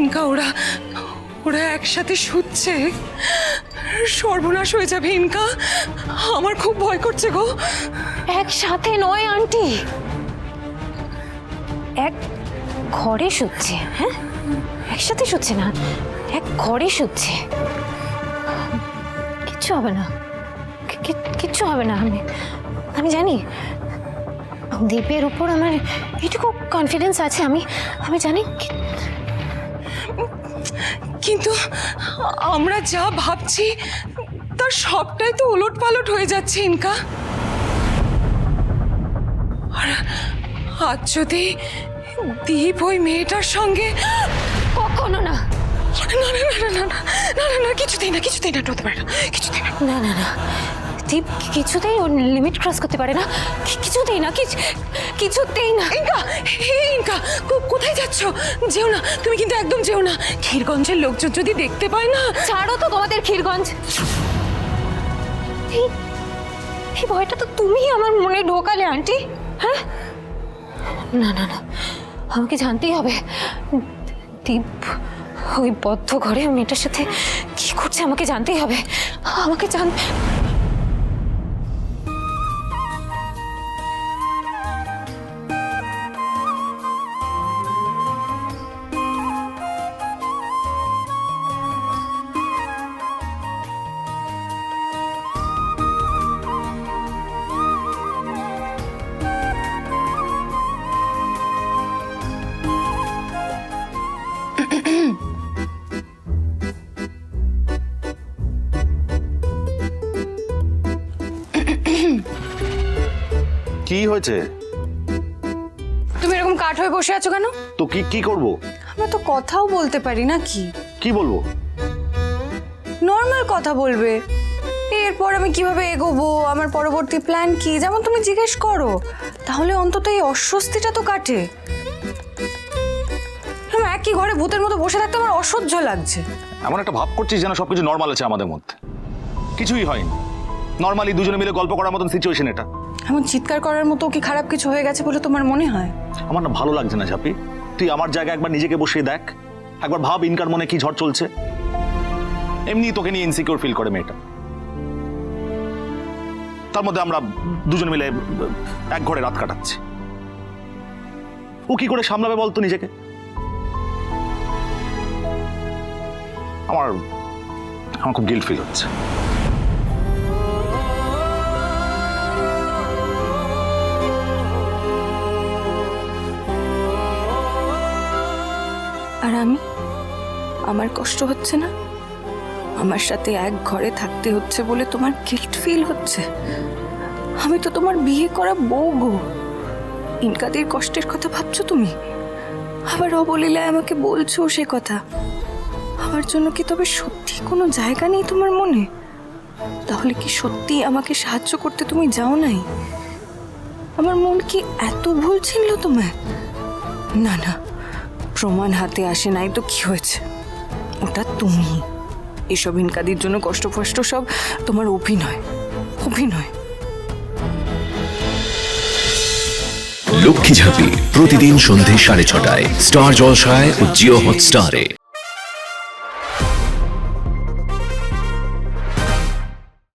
Inca ওরা ওরা একসাথে শুচ্ছে। সর্বনাশ হয়ে যাবে, ইনকা। আমার খুব ভয় করছে গো। একসাথে নয়, আন্টি। এক ঘরে শুচ্ছে হ্যাঁ? একসাথে শুচ্ছে না, এক ঘরে শুচ্ছে। কিচ্ছু হবে না। কিচ্ছু হবে না, আমি আমি জানি। দীপের উপর আমার এটুকু কনফিডেন্স আছে, আমি আমি জানি কিন্তু আমরা যা ভাবছি তার সবটাই তো উলট পালট হয়ে যাচ্ছে ইনকা। আর আজ যদি দীপ ওই মেয়েটার সঙ্গে কখনো না। না না না না না না না না না কিছুতেই না কিছুতেই না হতে পারে না কিছুতেই না। না না না। দীপ কিছুতেই ওর লিমিট ক্রস করতে পারে না। কিছুতেই না কিছু কিছুতেই না। ইনকা! হে ইনকা! কোথায় যাচ্ছ? যেও না তুমি কিন্তু একদম যেও না। ক্ষীরগঞ্জের লোকজন যদি দেখতে পায় না ছাড়ো তো তোমাদের ক্ষীরগঞ্জ। এই এই ভয়টা তো তুমিই আমার মনে ঢোকালে আন্টি। হ্যাঁ? না না না। আমাকে জানতেই হবে। দীপ ওই বদ্ধ ঘরে মেয়েটার সাথে কি করছে আমাকে জানতেই হবে। আমাকে জান কি হয়েছে? তুমি এরকম কাঠ হয়ে বসে আছো কেন? তো কি কি করব? আমরা তো কথাও বলতে পারি না কি? কি বলব? নর্মাল কথা বলবে। এরপর আমি কীভাবে এগোবো? আমার পরবর্তী প্ল্যান কি? যেমন তুমি জিজ্ঞেস করো। তাহলে অন্তত এই অস্বস্তিটা তো কাটে। একই ঘরে ভূতের মতো বসে থাকতে আমার অসহ্য লাগছে। এমন একটা ভাব করছিস যেন সবকিছু নর্মাল আছে আমাদের মধ্যে। কিছুই হয়নি। নর্মালি দুজনে মিলে গল্প করার মতন সিচুয়েশন এটা। এমন চিৎকার করার মতো কি খারাপ কিছু হয়ে গেছে বলে তোমার মনে হয়? আমার না ভালো লাগছে না ঝাপি। তুই আমার জায়গায় একবার নিজেকে বসিয়ে দেখ। একবার ভাব ইনকার মনে কি ঝড় চলছে। এমনি তোকে নিয়ে ইনসিকিউর ফিল করে মেয়েটা। তার মধ্যে আমরা দুজন মিলে এক ঘরে রাত কাটাচ্ছি। ও কি করে সামলাবে বলতো নিজেকে? আমার আমার খুব গিল্ট ফিল হচ্ছে। আমি? আমার কষ্ট হচ্ছে না? আমার সাথে এক ঘরে থাকতে হচ্ছে বলে তোমার গিল্ট ফিল হচ্ছে? আমি তো তোমার বিয়ে করা বউ গো। ইনকাদের কষ্টের কথা ভাবছ তুমি? আবার অবলীলায় আমাকে বলছো সে কথা। আমার জন্য কি তবে সত্যি কোনো জায়গা নেই তোমার মনে? তাহলে কি সত্যি আমাকে সাহায্য করতে তুমি যাও নাই? আমার মন কি এত ভুল ছিল তোমায়? না না প্রমাণ হাতে আসে নাই তো কি হয়েছে? ওটা তুমি। এসব ইনকাদির জন্য কষ্ট ফষ্ট সব তোমার অভিনয়। অভিনয়। লক্ষ্মী ঝাঁপি প্রতিদিন সন্ধে সাড়ে ছটায়, স্টার জলসায় ও জিও হটস্টারে।